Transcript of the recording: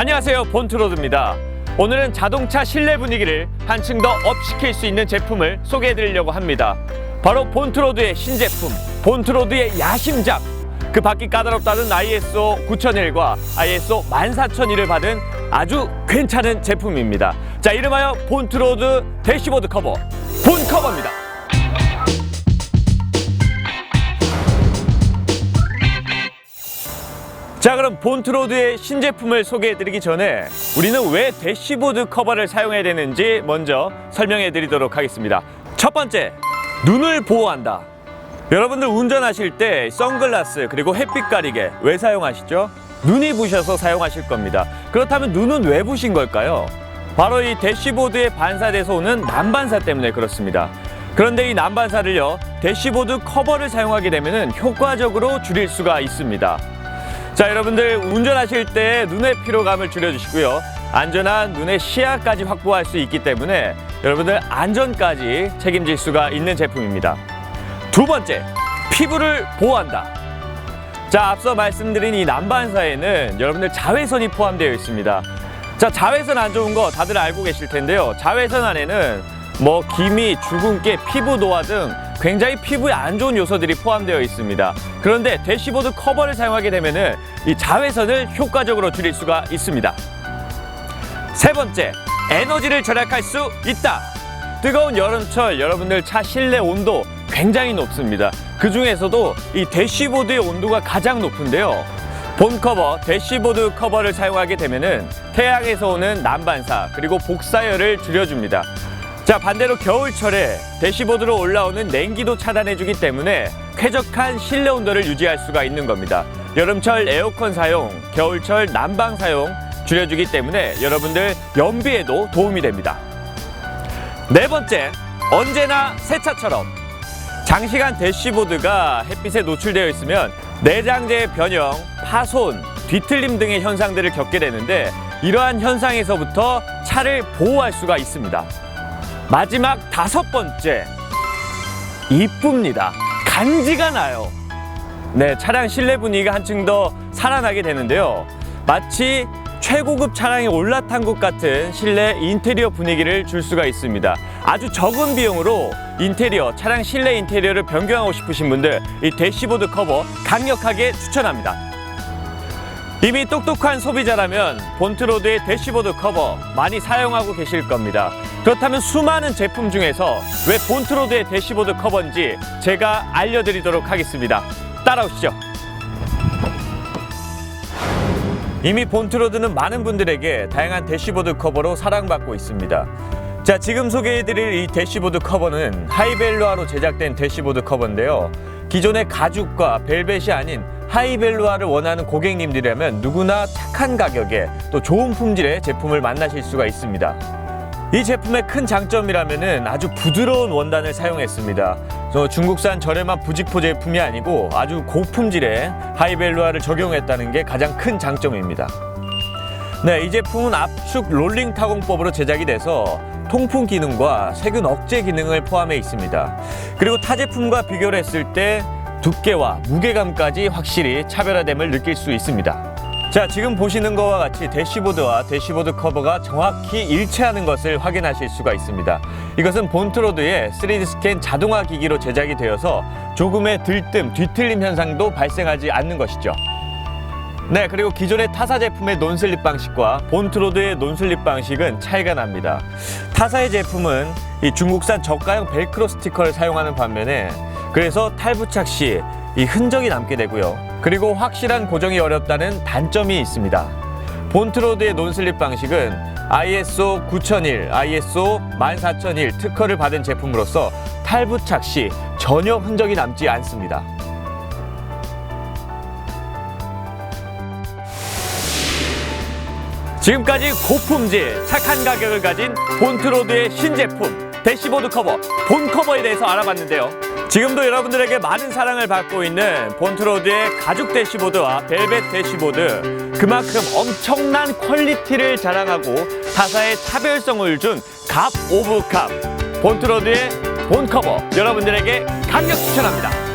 안녕하세요. 본트로드입니다. 오늘은 자동차 실내 분위기를 한층 더 업시킬 수 있는 제품을 소개해 드리려고 합니다. 바로 본트로드의 신제품 본트로드의 야심작. 그 받기 까다롭다는 ISO 9001과 ISO 14001을 받은 아주 괜찮은 제품입니다. 자 이름하여 본트로드 대시보드 커버. 본 커버입니다 자 그럼 본트로드의 신제품을 소개해드리기 전에 우리는 왜 대시보드 커버를 사용해야 되는지 먼저 설명해드리도록 하겠습니다. 첫 번째 눈을 보호한다. 여러분들 운전하실 때 선글라스 그리고 햇빛 가리개 왜 사용하시죠? 눈이 부셔서 사용하실 겁니다. 그렇다면 눈은 왜 부신 걸까요? 바로 이 대시보드에 반사돼서 오는 난반사 때문에 그렇습니다. 그런데 이 난반사를요 대시보드 커버를 사용하게 되면 효과적으로 줄일 수가 있습니다 자 여러분들 운전하실 때 눈의 피로감을 줄여주시고요. 안전한 눈의 시야까지 확보할 수 있기 때문에 여러분들 안전까지 책임질 수가 있는 제품입니다. 두 번째 피부를 보호한다. 자 앞서 말씀드린 이 난반사에는 여러분들 자외선이 포함되어 있습니다. 자 자외선 안 좋은 거 다들 알고 계실 텐데요. 자외선 안에는 뭐 기미, 주근깨, 피부 노화 등 굉장히 피부에 안 좋은 요소들이 포함되어 있습니다. 그런데 대시보드 커버를 사용하게 되면은 이 자외선을 효과적으로 줄일 수가 있습니다. 세 번째, 에너지를 절약할 수 있다. 뜨거운 여름철 여러분들 차 실내 온도 굉장히 높습니다. 그 중에서도 이 대시보드의 온도가 가장 높은데요. 본 커버, 대시보드 커버를 사용하게 되면은 태양에서 오는 난반사 그리고 복사열을 줄여줍니다. 자 반대로 겨울철에 대시보드로 올라오는 냉기도 차단해주기 때문에 쾌적한 실내 온도를 유지할 수가 있는 겁니다. 여름철 에어컨 사용, 겨울철 난방 사용 줄여주기 때문에 여러분들 연비에도 도움이 됩니다. 네 번째, 언제나 새 차처럼 장시간 대시보드가 햇빛에 노출되어 있으면 내장재의 변형, 파손, 뒤틀림 등의 현상들을 겪게 되는데 이러한 현상에서부터 차를 보호할 수가 있습니다. 마지막 다섯 번째. 이쁩니다. 간지가 나요. 네 차량 실내 분위기가 한층 더 살아나게 되는데요. 마치 최고급 차량이 올라탄 것 같은 실내 인테리어 분위기를 줄 수가 있습니다. 아주 적은 비용으로 인테리어 차량 실내 인테리어를 변경하고 싶으신 분들 이 대시보드 커버 강력하게 추천합니다. 이미 똑똑한 소비자라면 본트로드의 대시보드 커버 많이 사용하고 계실 겁니다. 그렇다면 수많은 제품 중에서 왜 본트로드의 대시보드 커버인지 제가 알려드리도록 하겠습니다. 따라오시죠. 이미 본트로드는 많은 분들에게 다양한 대시보드 커버로 사랑받고 있습니다. 자, 지금 소개해드릴 이 대시보드 커버는 하이벨루아로 제작된 대시보드 커버인데요. 기존의 가죽과 벨벳이 아닌 하이벨루아를 원하는 고객님들이라면 누구나 착한 가격에 또 좋은 품질의 제품을 만나실 수가 있습니다. 이 제품의 큰 장점이라면 아주 부드러운 원단을 사용했습니다. 저 중국산 저렴한 부직포 제품이 아니고 아주 고품질의 하이벨루아를 적용했다는 게 가장 큰 장점입니다. 네, 이 제품은 압축 롤링 타공법으로 제작이 돼서 통풍 기능과 세균 억제 기능을 포함해 있습니다. 그리고 타 제품과 비교를 했을 때 두께와 무게감까지 확실히 차별화됨을 느낄 수 있습니다. 자, 지금 보시는 것과 같이 대시보드와 대시보드 커버가 정확히 일치하는 것을 확인하실 수가 있습니다. 이것은 본트로드의 3D 스캔 자동화 기기로 제작이 되어서 조금의 들뜸, 뒤틀림 현상도 발생하지 않는 것이죠. 네, 그리고 기존의 타사 제품의 논슬립 방식과 본트로드의 논슬립 방식은 차이가 납니다. 타사의 제품은 이 중국산 저가형 벨크로 스티커를 사용하는 반면에 그래서 탈부착 시 이 흔적이 남게 되고요. 그리고 확실한 고정이 어렵다는 단점이 있습니다. 본트로드의 논슬립 방식은 ISO 9001, ISO 14001 특허를 받은 제품으로서 탈부착 시 전혀 흔적이 남지 않습니다. 지금까지 고품질, 착한 가격을 가진 본트로드의 신제품 대시보드 커버, 본 커버에 대해서 알아봤는데요. 지금도 여러분들에게 많은 사랑을 받고 있는 본트로드의 가죽 대시보드와 벨벳 대시보드 그만큼 엄청난 퀄리티를 자랑하고 타사의 차별성을 준 갑 오브 갑 본트로드의 본 커버 여러분들에게 강력 추천합니다.